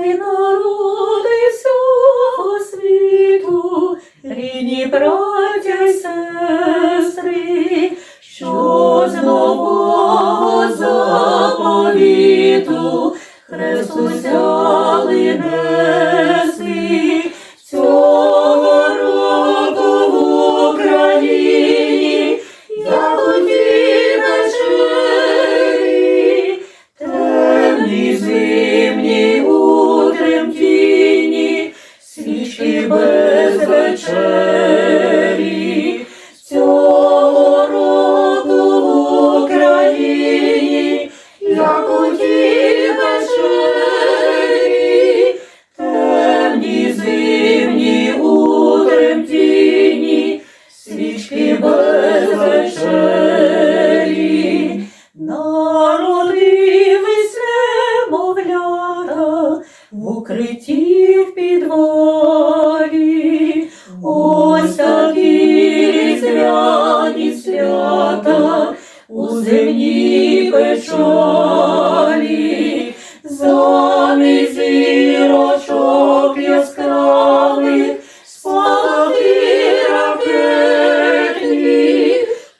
Ой, земній печалі. Замість зірочок яскравих спалахи ракетні,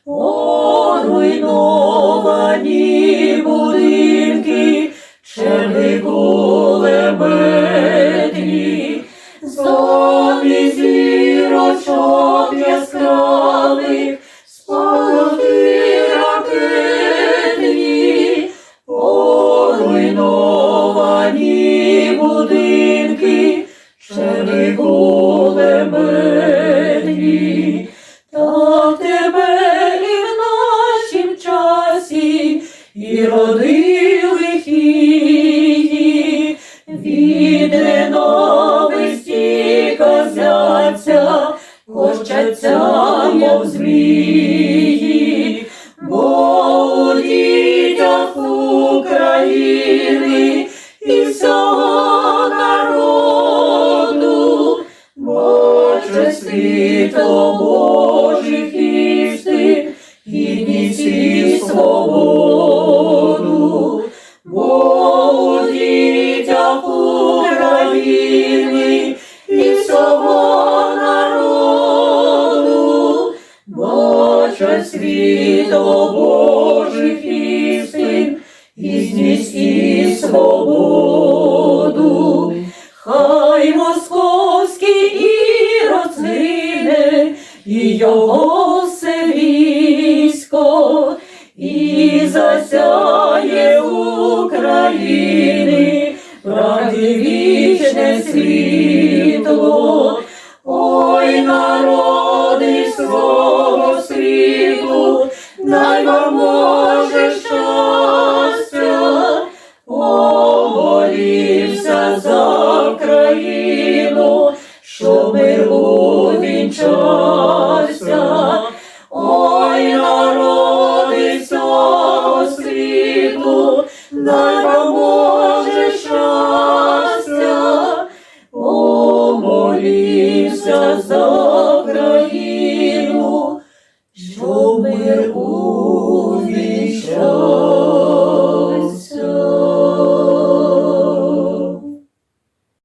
поруйновані будинки, черги кулеметні. Так тебе і в нашім часі, і родили її, від ненависті казяться, кощаться, мов змії, Боже світло Божих істин, і свободу. Хай московський ірод згине, і його все військо, і засяє України, правди вічне світло. Ой, народи свого дай вам Боже щастя, помолімся за країну, що мир увінчався. Ой, народи всього світу, дай вам Боже щастя, помолімся за країну, що мир увінчався.